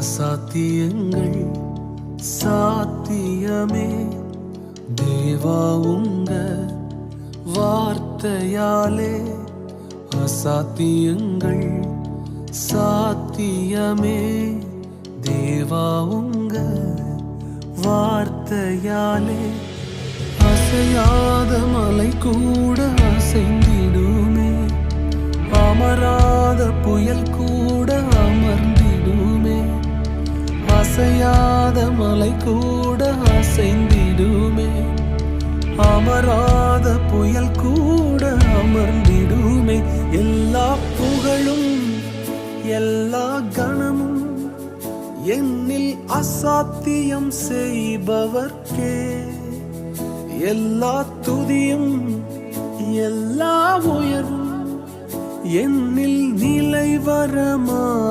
சாத்தியங்கள் சாத்தியமே. தேவா உங்க வார்த்தையாலே அசாத்தியங்கள் சாத்தியமே. தேவா உங்க வார்த்தையாலே அசையாத மலை கூட அசைந்திடுமே. அமராத புயல் கூட மலை கூட அசைந்திடுமே. அமராத புயல் கூட அமர்ந்திடுமே. எல்லா புகழும் எல்லா கணமும் என்னில் அசாத்தியம் செய்பவர்க்கே. எல்லா துதியும் எல்லா உயர்வும் என்னில் நிலை வரமானவர்க்கே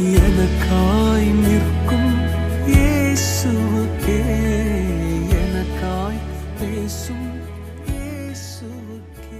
எனக்காய் நிற்கும் இயேசுவுக்கே. எனக்காய் பேசும்